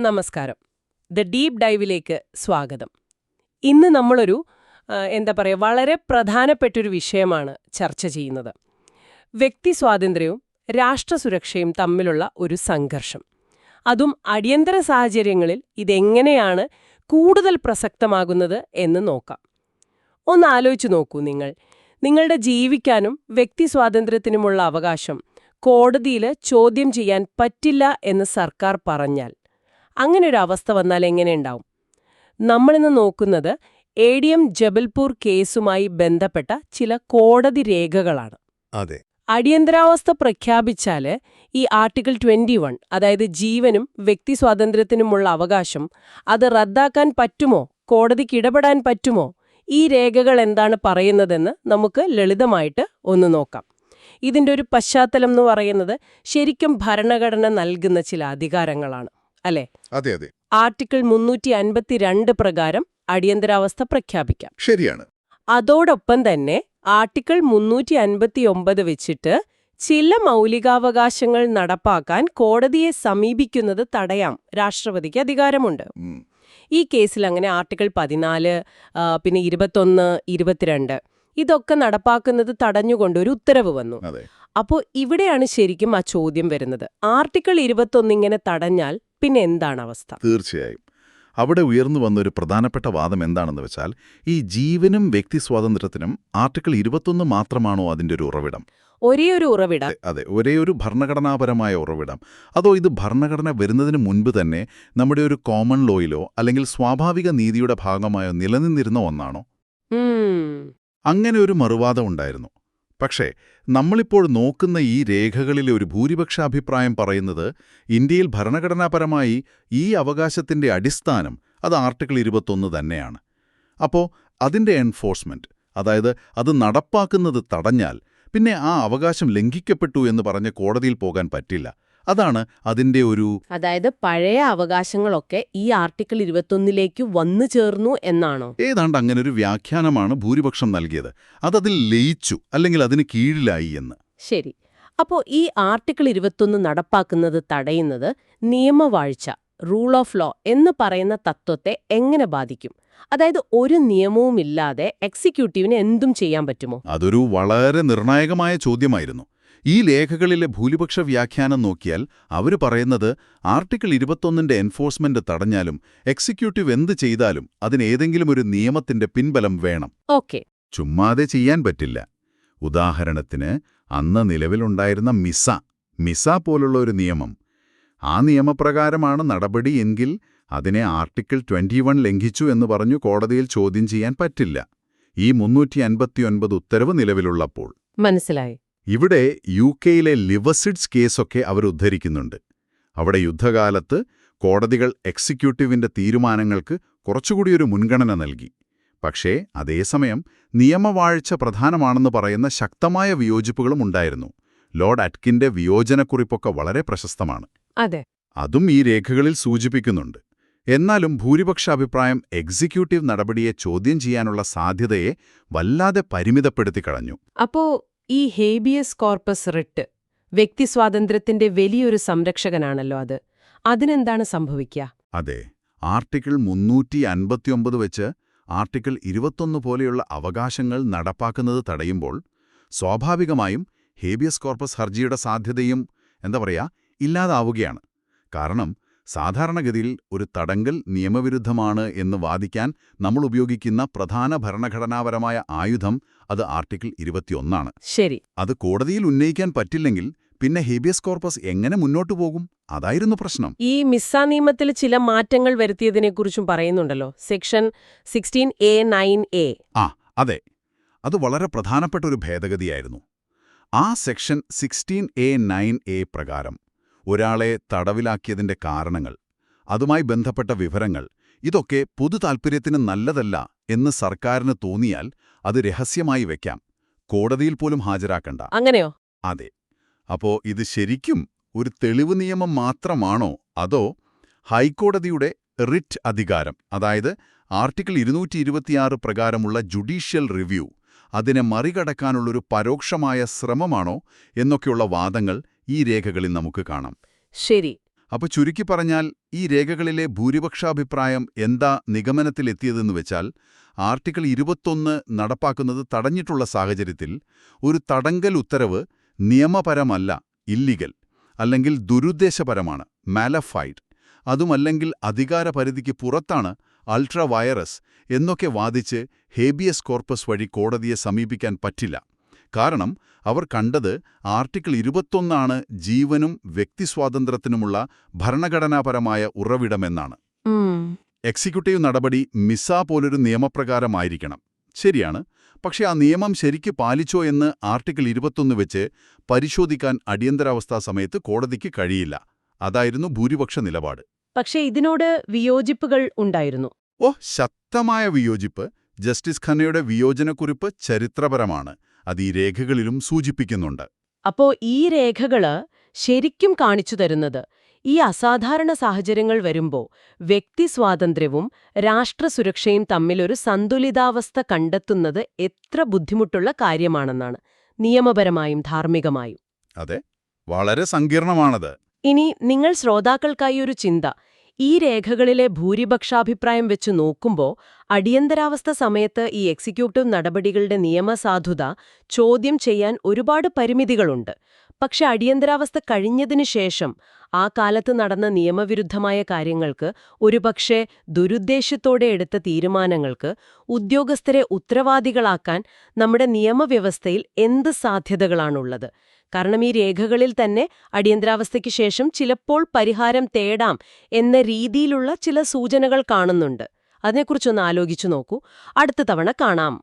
നമസ്കാരം. The deep ഡൈവിലേക്ക് സ്വാഗതം. ഇന്ന് നമ്മളൊരു എന്താ പറയുക വളരെ പ്രധാനപ്പെട്ടൊരു വിഷയമാണ് ചർച്ച ചെയ്യുന്നത്. വ്യക്തി സ്വാതന്ത്ര്യവും രാഷ്ട്രസുരക്ഷയും തമ്മിലുള്ള ഒരു സംഘർഷം. അതും അടിയന്തര സാഹചര്യങ്ങളിൽ ഇതെങ്ങനെയാണ് കൂടുതൽ പ്രസക്തമാകുന്നത് എന്ന് നോക്കാം. ഒന്ന് ആലോചിച്ചു നോക്കൂ നിങ്ങൾ. നിങ്ങളുടെ ജീവിക്കാനും വ്യക്തി സ്വാതന്ത്ര്യത്തിനുമുള്ള അവകാശം കോടതിയിൽ ചോദ്യം ചെയ്യാൻ പറ്റില്ല എന്ന് സർക്കാർ പറഞ്ഞാൽ അങ്ങനെ ഒരു അവസ്ഥ വന്നാൽ എങ്ങനെയുണ്ടാവും? നമ്മളിന്ന് നോക്കുന്നത് എ ഡി എം ജബൽപൂർ കേസുമായി ബന്ധപ്പെട്ട ചില കോടതി രേഖകളാണ്. അതെ. അടിയന്തരാവസ്ഥ പ്രഖ്യാപിച്ചാൽ ഈ ആർട്ടിക്കിൾ ട്വന്റി വൺ അതായത് ജീവനും വ്യക്തി സ്വാതന്ത്ര്യത്തിനുമുള്ള അവകാശം അത് റദ്ദാക്കാൻ പറ്റുമോ? കോടതിക്ക് ഇടപെടാൻ പറ്റുമോ? ഈ രേഖകൾ എന്താണ് പറയുന്നതെന്ന് നമുക്ക് ലളിതമായിട്ട് ഒന്ന് നോക്കാം. ഇതിന്റെ ഒരു പശ്ചാത്തലം എന്ന് പറയുന്നത് ശരിക്കും ഭരണഘടന നൽകുന്ന ചില അധികാരങ്ങളാണ്. അല്ലെ? അതെ അതെ. ആർട്ടിക്കിൾ മുന്നൂറ്റി അൻപത്തിരണ്ട് പ്രകാരം അടിയന്തരാവസ്ഥ പ്രഖ്യാപിക്കാം. ശരിയാണ്. അതോടൊപ്പം തന്നെ ആർട്ടിക്കിൾ മുന്നൂറ്റി അൻപത്തിയൊമ്പത് വെച്ചിട്ട് ചില മൗലികാവകാശങ്ങൾ നടപ്പാക്കാൻ കോടതിയെ സമീപിക്കുന്നത് തടയാം രാഷ്ട്രപതിക്ക് അധികാരമുണ്ട്. ഈ കേസിൽ അങ്ങനെ ആർട്ടിക്കിൾ പതിനാല് പിന്നെ ഇരുപത്തൊന്ന് ഇരുപത്തിരണ്ട് ഇതൊക്കെ നടപ്പാക്കുന്നത് തടഞ്ഞുകൊണ്ട് ഒരു ഉത്തരവ് വന്നു. അപ്പോൾ ഇവിടെയാണ് ശരിക്കും ആ ചോദ്യം വരുന്നത്. ആർട്ടിക്കിൾ ഇരുപത്തൊന്ന് ഇങ്ങനെ തടഞ്ഞാൽ പിന്നെ എന്താണ് അവസ്ഥ തീർച്ചയായും. അവിടെ ഉയർന്നു വന്ന ഒരു പ്രധാനപ്പെട്ട വാദം എന്താണെന്ന് വെച്ചാൽ ഈ ജീവനും വ്യക്തി സ്വാതന്ത്ര്യത്തിനും ആർട്ടിക്കിൾ ഇരുപത്തൊന്ന് മാത്രമാണോ അതിന്റെ ഒരു ഉറവിടം? ഒരേ ഒരു ഉറവിടം. അതെ, അതെ ഒരേ ഒരു ഭരണഘടനാപരമായ ഉറവിടം. അതോ ഇത് ഭരണഘടന വരുന്നതിന് മുൻപ് തന്നെ നമ്മുടെ ഒരു കോമൺ ലോയിലോ അല്ലെങ്കിൽ സ്വാഭാവിക നീതിയുടെ ഭാഗമായോ നിലനിന്നിരുന്ന ഒന്നാണോ? അങ്ങനെ ഒരു മറുവാദം ഉണ്ടായിരുന്നു. പക്ഷേ നമ്മളിപ്പോൾ നോക്കുന്ന ഈ രേഖകളിലെ ഒരു ഭൂരിപക്ഷ അഭിപ്രായം പറയുന്നത് ഇന്ത്യയിൽ ഭരണഘടനാപരമായി ഈ അവകാശത്തിന്റെ അടിസ്ഥാനം അത് ആർട്ടിക്കിൾ ഇരുപത്തൊന്ന് തന്നെയാണ്. അപ്പോൾ അതിന്റെ എൻഫോഴ്സ്മെന്റ് അതായത് അത് നടപ്പാക്കുന്നത് തടഞ്ഞാൽ പിന്നെ ആ അവകാശം ലംഘിക്കപ്പെട്ടു എന്ന് പറഞ്ഞ് കോടതിയിൽ പോകാൻ പറ്റില്ല. അതാണ് അതിന്റെ ഒരു അതായത് പഴയ അവകാശങ്ങളൊക്കെ ഈ ആർട്ടിക്കിൾ ഇരുപത്തൊന്നിലേക്ക് വന്നു ചേർന്നു എന്നാണോ? ഏതാണ്ട് അങ്ങനെ ഒരു വ്യാഖ്യാനമാണ് ഭൂരിപക്ഷം നൽകിയത്. അതതിൽ ലയിച്ചു അല്ലെങ്കിൽ അതിന് കീഴിലായി എന്ന്. ശരി. അപ്പോ ഈ ആർട്ടിക്കിൾ ഇരുപത്തൊന്ന് നടപ്പാക്കുന്നത് തടയുന്നത് നിയമവാഴ്ച റൂൾ ഓഫ് ലോ എന്ന് പറയുന്ന തത്വത്തെ എങ്ങനെ ബാധിക്കും? അതായത് ഒരു നിയമവുമില്ലാതെ എക്സിക്യൂട്ടീവിന് എന്തും ചെയ്യാൻ പറ്റുമോ? അതൊരു വളരെ നിർണായകമായ ചോദ്യമായിരുന്നു. ഈ ലേഖകളിലെ ഭൂരിപക്ഷ വ്യാഖ്യാനം നോക്കിയാൽ അവർ പറയുന്നത് ആർട്ടിക്കിൾ ഇരുപത്തൊന്നിന്റെ എൻഫോഴ്സ്മെന്റ് തടഞ്ഞാലും എക്സിക്യൂട്ടീവ് എന്ത് ചെയ്താലും അതിനേതെങ്കിലും ഒരു നിയമത്തിന്റെ പിൻബലം വേണം. ഓക്കെ. ചുമ്മാതെ ചെയ്യാൻ പറ്റില്ല. ഉദാഹരണത്തിന് അന്ന് നിലവിലുണ്ടായിരുന്ന മിസ മിസ പോലുള്ള ഒരു നിയമം. ആ നിയമപ്രകാരമാണ് നടപടി എങ്കിൽ അതിനെ ആർട്ടിക്കിൾ 21 ലംഘിച്ചു എന്ന് പറഞ്ഞു കോടതിയിൽ ചോദ്യം ചെയ്യാൻ പറ്റില്ല. ഈ മുന്നൂറ്റി അൻപത്തിയൊൻപത് ഉത്തരവ് നിലവിലുള്ളപ്പോൾ. മനസ്സിലായി. ഇവിടെ യു കെയിലെ ലിവസിഡ്സ് കേസൊക്കെ അവർ ഉദ്ധരിക്കുന്നുണ്ട്. അവിടെ യുദ്ധകാലത്ത് കോടതികൾ എക്സിക്യൂട്ടീവിന്റെ തീരുമാനങ്ങൾക്ക് കുറച്ചുകൂടി ഒരു മുൻഗണന നൽകി. പക്ഷേ അതേസമയം നിയമവാഴ്ച പ്രധാനമാണെന്ന് പറയുന്ന ശക്തമായ വിയോജിപ്പുകളും ഉണ്ടായിരുന്നു. ലോർഡ് അറ്റ്കിന്റെ വിയോജനക്കുറിപ്പൊക്കെ വളരെ പ്രശസ്തമാണ്. അതെ. അതും ഈ രേഖകളിൽ സൂചിപ്പിക്കുന്നുണ്ട്. എന്നാലും ഭൂരിപക്ഷ അഭിപ്രായം എക്സിക്യൂട്ടീവ് നടപടിയെ ചോദ്യം ചെയ്യാനുള്ള സാധ്യതയെ വല്ലാതെ പരിമിതപ്പെടുത്തി കളഞ്ഞു അപ്പോ ഈ ഹേബിയസ് കോർപ്പസ് റിട്ട് വ്യക്തി സ്വാതന്ത്ര്യത്തിന്റെ വലിയൊരു സംരക്ഷകനാണല്ലോ അത്. അതിനെന്താണ് സംഭവിക്കുക? അതെ ആർട്ടിക്കിൾ മുന്നൂറ്റി അൻപത്തിയൊമ്പത് വെച്ച് ആർട്ടിക്കിൾ ഇരുപത്തൊന്ന് പോലെയുള്ള അവകാശങ്ങൾ നടപ്പാക്കുന്നത് തടയുമ്പോൾ സ്വാഭാവികമായും ഹേബിയസ് കോർപ്പസ് ഹർജിയുടെ സാധ്യതയും എന്താ പറയാ ഇല്ലാതാവുകയാണ്. കാരണം സാധാരണഗതിയിൽ ഒരു തടങ്കൽ നിയമവിരുദ്ധമാണ് എന്ന് വാദിക്കാൻ നമ്മൾ ഉപയോഗിക്കുന്ന പ്രധാന ഭരണഘടനാപരമായ ആയുധം അത് ആർട്ടിക്കിൾ ഇരുപത്തിയൊന്നാണ്. ശരി. അത് കോടതിയിൽ ഉന്നയിക്കാൻ പറ്റില്ലെങ്കിൽ പിന്നെ ഹേബിയസ് കോർപ്പസ് എങ്ങനെ മുന്നോട്ടു പോകും? അതായിരുന്നു പ്രശ്നം. ഈ മിസ്സ നിയമത്തിൽ ചില മാറ്റങ്ങൾ വരുത്തിയതിനെക്കുറിച്ചും പറയുന്നുണ്ടല്ലോ. Section sixteen A nine A. ആ അതെ. അത് വളരെ പ്രധാനപ്പെട്ട ഒരു ഭേദഗതിയായിരുന്നു. ആ section sixteen A nine A പ്രകാരം ഒരാളെ തടവിലാക്കിയതിന്റെ കാരണങ്ങൾ അതുമായി ബന്ധപ്പെട്ട വിവരങ്ങൾ ഇതൊക്കെ പൊതു താൽപ്പര്യത്തിന് നല്ലതല്ല എന്ന് സർക്കാരിന് തോന്നിയാൽ അത് രഹസ്യമായി വെക്കാം. കോടതിയിൽ പോലും ഹാജരാക്കണ്ട. അങ്ങനെയോ? അതെ. അപ്പോ ഇത് ശരിക്കും ഒരു തെളിവ് നിയമം മാത്രമാണോ അതോ ഹൈക്കോടതിയുടെ റിറ്റ് അധികാരം അതായത് ആർട്ടിക്കിൾ ഇരുന്നൂറ്റി ഇരുപത്തിയാറ് പ്രകാരമുള്ള ജുഡീഷ്യൽ റിവ്യൂ അതിനെ മറികടക്കാനുള്ളൊരു പരോക്ഷമായ ശ്രമമാണോ എന്നൊക്കെയുള്ള വാദങ്ങൾ ഈ രേഖകളിൽ നമുക്ക് കാണാം. ശരി. അപ്പൊ ചുരുക്കി പറഞ്ഞാൽ ഈ രേഖകളിലെ ഭൂരിപക്ഷാഭിപ്രായം എന്താ നിഗമനത്തിലെത്തിയതെന്ന് വെച്ചാൽ ആർട്ടിക്കിൾ ഇരുപത്തൊന്ന് നടപ്പാക്കുന്നത് തടഞ്ഞിട്ടുള്ള സാഹചര്യത്തിൽ ഒരു തടങ്കൽ ഉത്തരവ് നിയമപരമല്ല ഇല്ലീഗൽ അല്ലെങ്കിൽ ദുരുദ്ദേശപരമാണ് മാലഫൈഡ്. അതുമല്ലെങ്കിൽ അധികാരപരിധിക്ക് പുറത്താണ് അൾട്രാ വൈറസ് എന്നൊക്കെ വാദിച്ച് ഹേബിയസ് കോർപ്പസ് വഴി കോടതിയെ സമീപിക്കാൻ പറ്റില്ല. കാരണം അവർ കണ്ടത് ആർട്ടിക്കിൾ ഇരുപത്തൊന്നാണ് ജീവനും വ്യക്തിസ്വാതന്ത്ര്യത്തിനുമുള്ള ഭരണഘടനാപരമായ ഉറവിടമെന്നാണ്. എക്സിക്യൂട്ടീവ് നടപടി മിസ പോലൊരു നിയമപ്രകാരമായിരിക്കണം. ശരിയാണ്. പക്ഷേ ആ നിയമം ശരിക്ക് പാലിച്ചോ എന്ന് ആർട്ടിക്കിൾ ഇരുപത്തൊന്ന് വെച്ച് പരിശോധിക്കാൻ അടിയന്തരാവസ്ഥാ സമയത്ത് കോടതിക്ക് കഴിയില്ല. അതായിരുന്നു ഭൂരിപക്ഷ നിലപാട്. പക്ഷേ ഇതിനോട് വിയോജിപ്പുകൾ ഉണ്ടായിരുന്നു. ഓ ശക്തമായ വിയോജിപ്പ് ജസ്റ്റിസ് ഖന്നയുടെ വിയോജനക്കുറിപ്പ് ചരിത്രപരമാണ്. അത് ഈ രേഖകളിലും സൂചിപ്പിക്കുന്നുണ്ട്. അപ്പോ ഈ രേഖകൾ ശരിക്കും കാണിച്ചു തരുന്നത് ഈ അസാധാരണ സാഹചര്യങ്ങൾ വരുമ്പോൾ വ്യക്തി സ്വാതന്ത്ര്യവും രാഷ്ട്രസുരക്ഷയും തമ്മിലൊരു സന്തുലിതാവസ്ഥ കണ്ടെത്തുന്നത് എത്ര ബുദ്ധിമുട്ടുള്ള കാര്യമാണെന്നാണ് നിയമപരമായും ധാർമ്മികമായും. അതെ വളരെ സങ്കീർണമാണത്. ഇനി നിങ്ങൾ ശ്രോതാക്കൾക്കായി ഒരു ചിന്ത. ഈ രേഖകളിലെ ഭൂരിപക്ഷാഭിപ്രായം വെച്ച് നോക്കുമ്പോൾ അടിയന്തരാവസ്ഥ സമയത്ത് ഈ എക്സിക്യൂട്ടീവ് നടപടികളുടെ നിയമസാധുത ചോദ്യം ചെയ്യാൻ ഒരുപാട് പരിമിതികളുണ്ട്. പക്ഷെ അടിയന്തരാവസ്ഥ കഴിഞ്ഞതിനു ശേഷം ആ കാലത്ത് നടന്ന നിയമവിരുദ്ധമായ കാര്യങ്ങൾക്ക് ഒരുപക്ഷെ ദുരുദ്ദേശത്തോടെ എടുത്ത തീരുമാനങ്ങൾക്ക് ഉദ്യോഗസ്ഥരെ ഉത്തരവാദികളാക്കാൻ നമ്മുടെ നിയമവ്യവസ്ഥയിൽ എന്ത് സാധ്യതകളാണുള്ളത്? കാരണം ഈ രേഖകളിൽ തന്നെ അടിയന്തരാവസ്ഥയ്ക്ക് ശേഷം ചിലപ്പോൾ പരിഹാരം തേടാം എന്ന രീതിയിലുള്ള ചില സൂചനകൾ കാണുന്നുണ്ട്. അതിനെക്കുറിച്ചൊന്ന് ആലോചിച്ചു നോക്കൂ. അടുത്ത തവണ കാണാം.